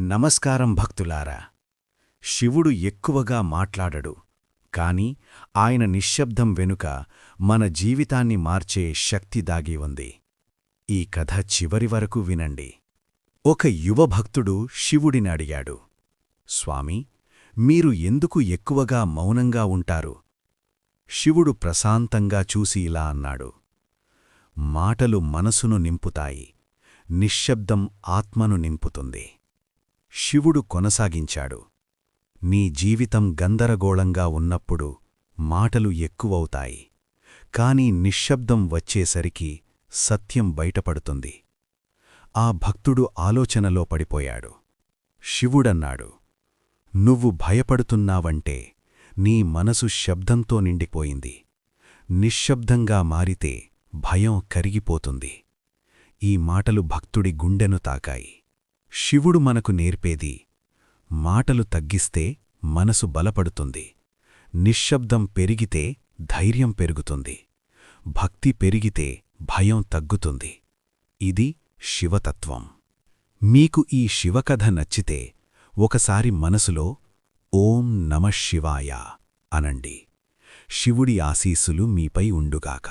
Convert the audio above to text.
నమస్కారం భక్తులారా. శివుడు ఎక్కువగా మాట్లాడడు. కాని ఆయన నిశ్శబ్దం వెనుక మన జీవితాన్ని మార్చే శక్తి దాగి ఉంది. ఈ కథ చివరి వరకు వినండి. ఒక యువ భక్తుడు శివుడిని అడిగాడు. స్వామీ మీరు ఎందుకు ఎక్కువగా మౌనంగా ఉంటారు శివుడు ప్రశాంతంగా చూసి ఇలా అన్నాడు. మాటలు మనసును నింపుతాయి. నిశ్శబ్దం ఆత్మను నింపుతుంది. శివుడు కొనసాగించాడు. నీ జీవితం గందరగోళంగా ఉన్నప్పుడు మాటలు ఎక్కువవుతాయి. కాని నిశ్శబ్దం వచ్చేసరికి సత్యం బయటపడుతుంది. ఆ భక్తుడు ఆలోచనలో పడిపోయాడు. శివుడన్నాడు నువ్వు భయపడుతున్నావంటే నీ మనసు శబ్దంతో నిండిపోయింది. నిశ్శబ్దంగా మారితే భయం కరిగిపోతుంది. ఈ మాటలు భక్తుడి గుండెను తాకాయి. శివుడు మనకు నేర్పేది. మాటలు తగ్గిస్తే మనసు బలపడుతుంది. నిశ్శబ్దం పెరిగితే ధైర్యం పెరుగుతుంది. భక్తి పెరిగితే భయం తగ్గుతుంది. ఇది శివతత్వం. మీకు ఈ శివకథ నచ్చితే ఒకసారి మనసులో ఓం నమఃశివాయ అనండి. శివుడి ఆశీస్సులు మీపై ఉండుగాక.